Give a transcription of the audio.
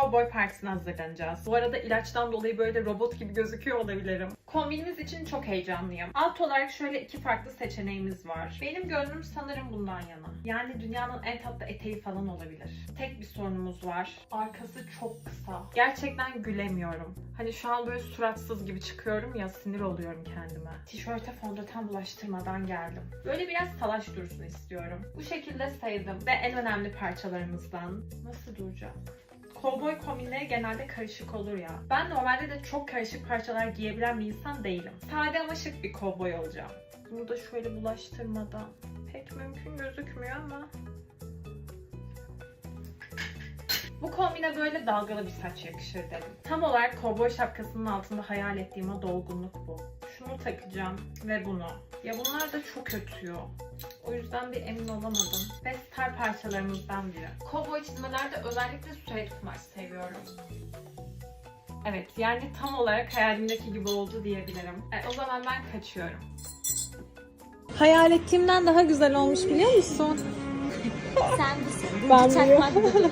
kovboy partisine hazırlanacağız. Bu arada ilaçtan dolayı böyle robot gibi gözüküyor olabilirim. Kombinimiz için çok heyecanlıyım. Alt olarak şöyle iki farklı seçeneğimiz var. Benim gönlüm sanırım bundan yana. Yani dünyanın en tatlı eteği falan olabilir. Tek bir sorunumuz var. Arkası çok kısa. Gerçekten gülemiyorum. Hani şu an böyle suratsız gibi çıkıyorum ya sinir oluyorum kendime. Tişörte fondöten bulaştırmadan geldim. Böyle biraz salaş dursun istiyorum. Bu şekilde sevdim ve en önemli parçalarımızdan. Nasıl duracak? Kovboy kombinleri genelde karışık olur ya. Ben normalde de çok karışık parçalar giyebilen bir insan değilim. Sade ama şık bir kovboy olacağım. Bunu da şöyle bulaştırmadan. Pek mümkün gözükmüyor ama. Bu kombine böyle dalgalı bir saç yakışır dedim. Tam olarak kovboy şapkasının altında hayal ettiğim o dolgunluk bu. Şunu takacağım ve bunu. Ya bunlar da çok ötüyor. O yüzden bir emin olamadım. Ve star parçalarımızdan biri. Kovboy çizmelerde özellikle süet kumaş seviyorum. Evet yani tam olarak hayalimdeki gibi oldu diyebilirim. E, o zaman ben kaçıyorum. Hayal ettiğimden daha güzel olmuş biliyor musun? Sen misin? Ben. Bana